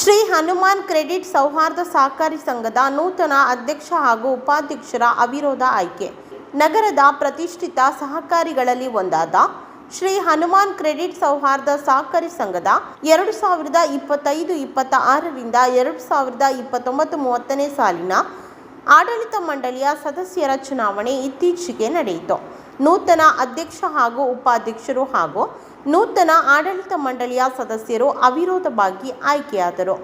Shri Hanuman credit ಸೌಹಾರ್ದ ಸಹಕಾರಿ ಸಂಘದ ನೂತನ ಅಧ್ಯಕ್ಷ ಹಾಗೂ ಉಪಾಧ್ಯಕ್ಷರ ಅವಿರೋಧ ಆಯ್ಕೆ. ನಗರದ ಪ್ರತಿಷ್ಠಿತ ಸಹಕಾರಿಗಳಲ್ಲಿ ಒಂದಾದ ಶ್ರೀ ಹನುಮಾನ್ ಕ್ರೆಡಿಟ್ ಸೌಹಾರ್ದ ಸಹಕಾರಿ ಸಂಘದ ಎರಡು ಸಾವಿರದ ಇಪ್ಪತ್ತೈದು ಇಪ್ಪತ್ತ ಆರರಿಂದ ಎರಡು ಸಾವಿರದ ಇಪ್ಪತ್ತೊಂಬತ್ತು ಮೂವತ್ತನೇ ಸಾಲಿನ ಆಡಳಿತ ಮಂಡಳಿಯ ಸದಸ್ಯರ ಚುನಾವಣೆ ಇತ್ತೀಚೆಗೆ ನಡೆಯಿತು. ನೂತನ ಅಧ್ಯಕ್ಷ ಹಾಗೂ ಉಪಾಧ್ಯಕ್ಷರು ಹಾಗೂ ನೂತನ ಆಡಳಿತ ಮಂಡಳಿಯ ಸದಸ್ಯರು ಅವಿರೋಧವಾಗಿ ಆಯ್ಕೆಯಾದರು.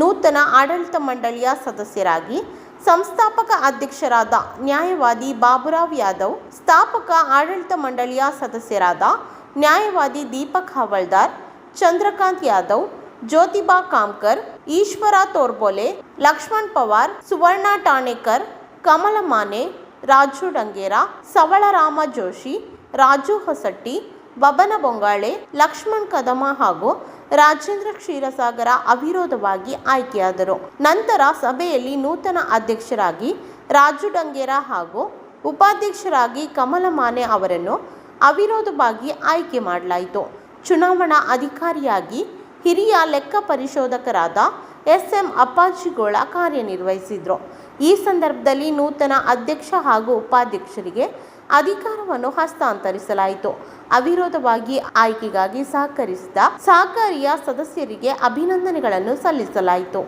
ನೂತನ ಆಡಳಿತ ಮಂಡಳಿಯ ಸದಸ್ಯರಾಗಿ ಸಂಸ್ಥಾಪಕ ಅಧ್ಯಕ್ಷರಾದ ನ್ಯಾಯವಾದಿ ಬಾಬುರಾವ್ ಯಾದವ್, ಸ್ಥಾಪಕ ಆಡಳಿತ ಮಂಡಳಿಯ ಸದಸ್ಯರಾದ ನ್ಯಾಯವಾದಿ ದೀಪಕ್ ಹವಳ್ದಾರ್ ಚಂದ್ರಕಾಂತ್ ಯಾದವ್, ಜ್ಯೋತಿಬಾ ಕಾಮ್ಕರ್, ಈಶ್ವರ ತೋರ್ಬೋಲೆ, ಲಕ್ಷ್ಮಣ್ ಪವಾರ್, ಸುವರ್ಣ ಟಾಣೇಕರ್ ಕಮಲ ಮಾನೆ ರಾಜು ಡಂಗೇರ, ಸವಳರಾಮ ಜೋಶಿ, ರಾಜು ಹೊಸಟ್ಟಿ, ಬಬನ ಬೊಂಗಾಳೆ, ಲಕ್ಷ್ಮಣ್ ಕದಮ ಹಾಗೂ ರಾಜೇಂದ್ರ ಕ್ಷೀರಸಾಗರ ಅವಿರೋಧವಾಗಿ ಆಯ್ಕೆಯಾದರು. ನಂತರ ಸಭೆಯಲ್ಲಿ ನೂತನ ಅಧ್ಯಕ್ಷರಾಗಿ ರಾಜು ಡಂಗೇರ ಹಾಗೂ ಉಪಾಧ್ಯಕ್ಷರಾಗಿ ಕಮಲ ಮಾನೆ ಅವರನ್ನು ಅವಿರೋಧವಾಗಿ ಆಯ್ಕೆ ಮಾಡಲಾಯಿತು. ಚುನಾವಣಾ ಅಧಿಕಾರಿಯಾಗಿ ಹಿರಿಯ ಲೆಕ್ಕ ಪರಿಶೋಧಕರಾದ ಎಸ್ ಎಂ ಅಪ್ಪಾಜಿಗೋಳ ಕಾರ್ಯನಿರ್ವಹಿಸಿದರು. ಈ ಸಂದರ್ಭದಲ್ಲಿ ನೂತನ ಅಧ್ಯಕ್ಷ ಹಾಗೂ ಉಪಾಧ್ಯಕ್ಷರಿಗೆ ಅಧಿಕಾರವನ್ನು ಹಸ್ತಾಂತರಿಸಲಾಯಿತು. ಅವಿರೋಧವಾಗಿ ಆಯ್ಕೆಗಾಗಿ ಸಹಕರಿಸಿದ ಸಹಕಾರಿಯ ಸದಸ್ಯರಿಗೆ ಅಭಿನಂದನೆಗಳನ್ನು ಸಲ್ಲಿಸಲಾಯಿತು.